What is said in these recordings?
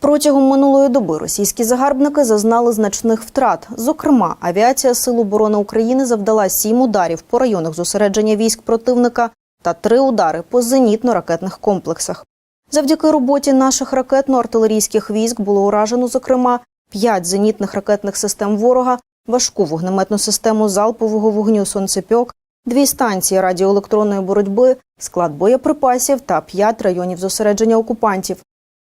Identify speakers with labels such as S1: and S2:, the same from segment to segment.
S1: Протягом минулої доби російські загарбники зазнали значних втрат. Зокрема, авіація Сил оборони України завдала сім ударів по районах зосередження військ противника та три удари по зенітно-ракетних комплексах. Завдяки роботі наших ракетно-артилерійських військ було уражено, зокрема, п'ять зенітних ракетних систем ворога, важку вогнеметну систему залпового вогню «Сонцепьок», дві станції радіоелектронної боротьби, склад боєприпасів та п'ять районів зосередження окупантів.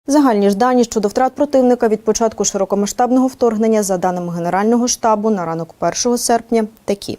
S1: Загальні ж дані щодо втрат противника від початку широкомасштабного вторгнення, за даними Генерального штабу, на ранок 1 серпня такі.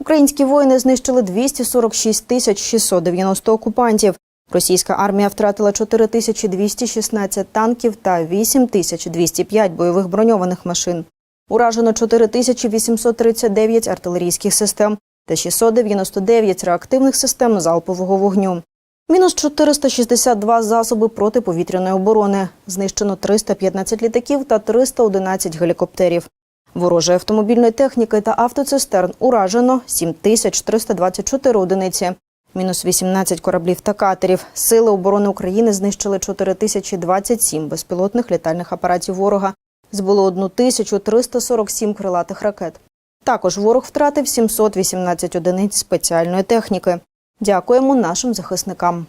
S1: Українські воїни знищили 246 тисяч 690 окупантів. Російська армія втратила 4216 танків та 8205 бойових броньованих машин. Уражено 4839 артилерійських систем та 699 реактивних систем залпового вогню. Мінус 462 засоби протиповітряної оборони. Знищено 315 літаків та 311 гелікоптерів. Ворожої автомобільної техніки та автоцистерн уражено 7324 одиниці. Мінус 18 кораблів та катерів. Сили оборони України знищили 4027 безпілотних літальних апаратів ворога. Збуло 1347 крилатих ракет. Також ворог втратив 718 одиниць спеціальної техніки. Дякуємо нашим захисникам.